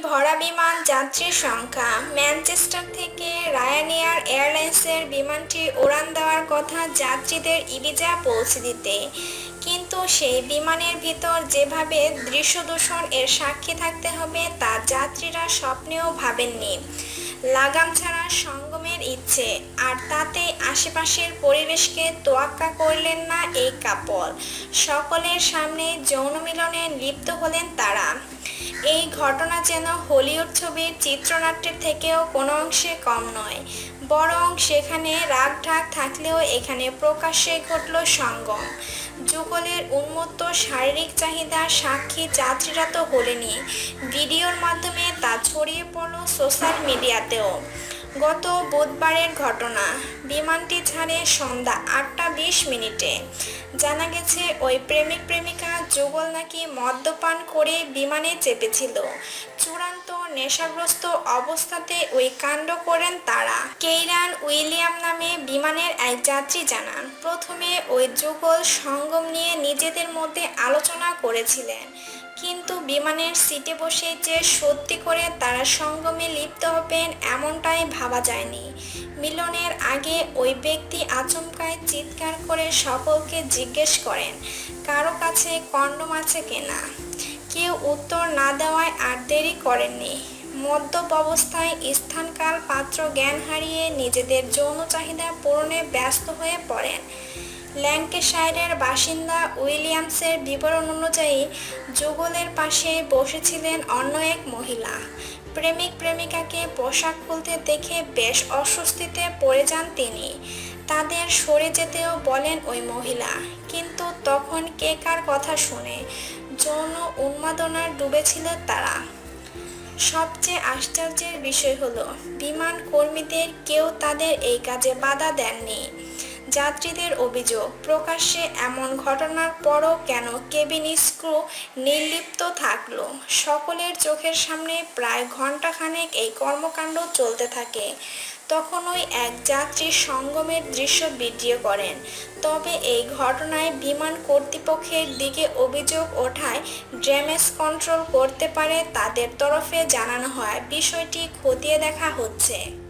ভরা বিমান যাত্রীর সংখ্যা। ম্যানচেস্টার থেকে রায়ানিয়ার এয়ারলাইন্সের বিমানটি উড়ান দেওয়ার কথা যাত্রীদের ইবিজা পৌঁছে দিতে। কিন্তু সেই বিমানের ভিতর যেভাবে দৃশ্যদূষণ এর সাক্ষী থাকতে হবে, তা যাত্রীরা স্বপ্নেও ভাবেননি। লাগাম ছাড়া সঙ্গমের ইচ্ছে, আর তাতে আশেপাশের পরিবেশকে তোয়াক্কা করলেন না এই কাপল। সকলের সামনে যৌন মিলনে লিপ্ত হলেন তারা। এই ঘটনা যেন হলিউড ছবির চিত্রনাট্যের থেকেও কোনো অংশে কম নয়, বরং সেখানে রাগ ঢাক থাকলেও এখানে প্রকাশ্যে ঘটল সঙ্গম। যুগলের উন্মত্ত শারীরিক চাহিদা সাক্ষী যাত্রীরা তো হলেনি ভিডিওর মাধ্যমে তা ছড়িয়ে পড়ল সোশ্যাল মিডিয়াতেও। গত বুধবারের ঘটনা। বিমানটি ছাড়ে সন্ধ্যা আটটা বিশ মিনিটে। জানা গেছে, ওই প্রেমিক প্রেমিকা যুগল নাকি মদ্যপান করে বিমানে চেপেছিল। চূড়ান্ত নেশাগ্রস্ত অবস্থাতে ওই কাণ্ড করেন তারা। কেইরান উইলিয়াম নামে বিমানের এক যাত্রী জানান, প্রথমে ওই যুগল সঙ্গম নিয়ে নিজেদের মধ্যে আলোচনা করেছিলেন। কিন্তু বিমানের সিটে বসে যে সত্যি করে তারা সঙ্গমে লিপ্ত হবেন এমনটাই ভাবা যায়নি। মিলনের আগে ওই ব্যক্তি আচমকায় চিৎকার করে সকলকে জিজ্ঞেস করেন, কারও কাছে কন্ডম আছে কিনা? কেউ উত্তর না দেওয়ায় আর দেরি করেননি। মদ্যপ অবস্থায় স্থানকাল পাত্র জ্ঞান হারিয়ে নিজেদের যৌন চাহিদা পূরণে ব্যস্ত হয়ে পড়েন। ল্যাঙ্কেশায়ারের বাসিন্দা উইলিয়ামসের বিবরণ অনুযায়ী, যুগলের পাশে বসেছিলেন অন্য এক মহিলা। প্রেমিক প্রেমিকাকে পোশাক খুলতে দেখে বেশ অস্বস্তিতে পড়ে যান তিনি। তাদের সরে যেতেও বলেন ওই মহিলা। কিন্তু তখন কে কার কথা শুনে যৌন উন্মাদনার ডুবেছিল তারা। সবচেয়ে আশ্চর্যের বিষয় হলো, বিমান কর্মীদের কেউ তাদের এই কাজে বাধা দেননি। যাত্রীদের অভিযোগ প্রকাশ্যে এমন ঘটনার পরও কেন কেবিন স্ক্রু নির্লিপ্ত থাকল? সকলের চোখের সামনে প্রায় ঘন্টাখানেক এই কর্মকাণ্ড চলতে থাকে। তখন ওই এক যাত্রী সঙ্গমের দৃশ্য ভিডিও করেন। তবে এই ঘটনায় বিমান কর্তৃপক্ষের দিকে অভিযোগ ওঠায়, ড্যামেজ কন্ট্রোল করতে পারে তাদের তরফে জানানো হয়। বিষয়টি খতিয়ে দেখা হচ্ছে।